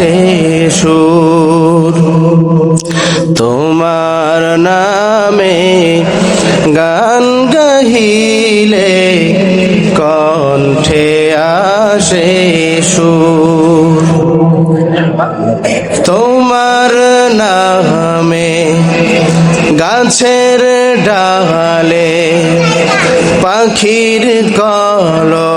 আসে সুর তোমার নামে গান গাহিলে কণ্ঠে আসে সুর। তোমার নামে গাছের ডালে পাখির কলর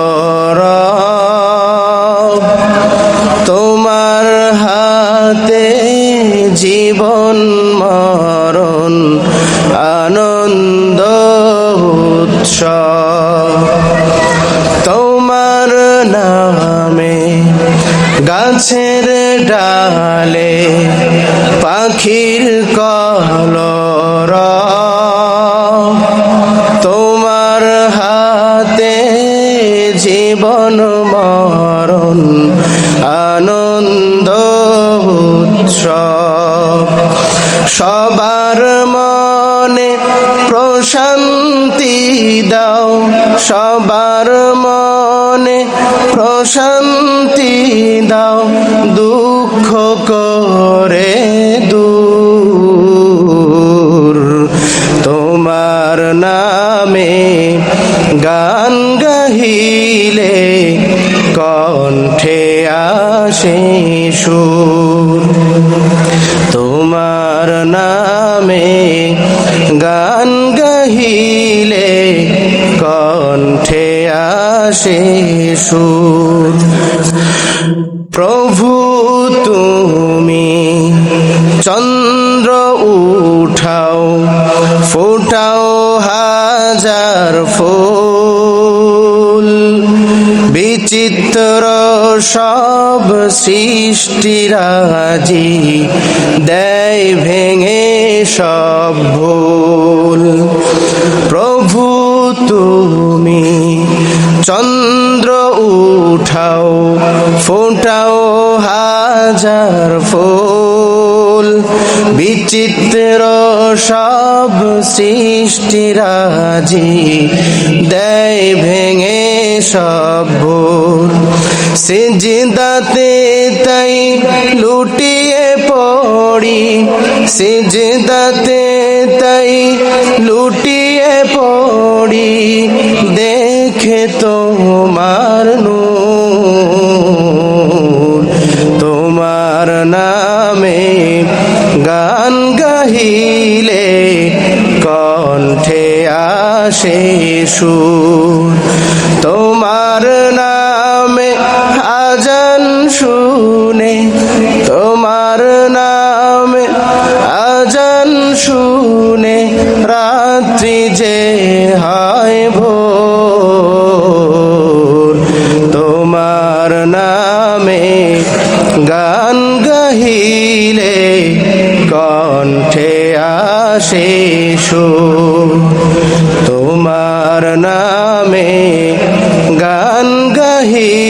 হাতে জীবন মরণ আনন্দ উৎসব। তোমার নামে গাছের ডালে পাখির কলর। তোমার হাতে জীবন মরণ আনন্দ সবার মনে প্রশান্তি দাও। সবার মনে প্রশান্তি দাও। দুঃখ করে দূর। তোমার নামে গান গাহিলে কণ্ঠে আসে সুর। তোমার আসে সুর। প্রভু তুমি চন্দ্র উঠাও, ফোটাও হাজার ফুল। বিচিত্র সব সৃষ্টিরাজি দেয় ভেঙে সব ভুল। প্রভু তুমি উঠাও, ফোটাও হাজার ফুল। বিচিত্র সব সৃষ্টিরাজি দেয় ভেঙে সব ভুল। সিজদাতে তাই লুটিয়ে পড়ি, সিজদাতে তাই লুটিয়ে পড়ি, দেখে তোমার সুর তোমার নামে আজান শুনে, তোমার নামে আজান শুনে রাত্রি যে হয় ভোর। তোমার নামে গান গাহিলে কণ্ঠে সুর। তোমার নামে গান গাহিলে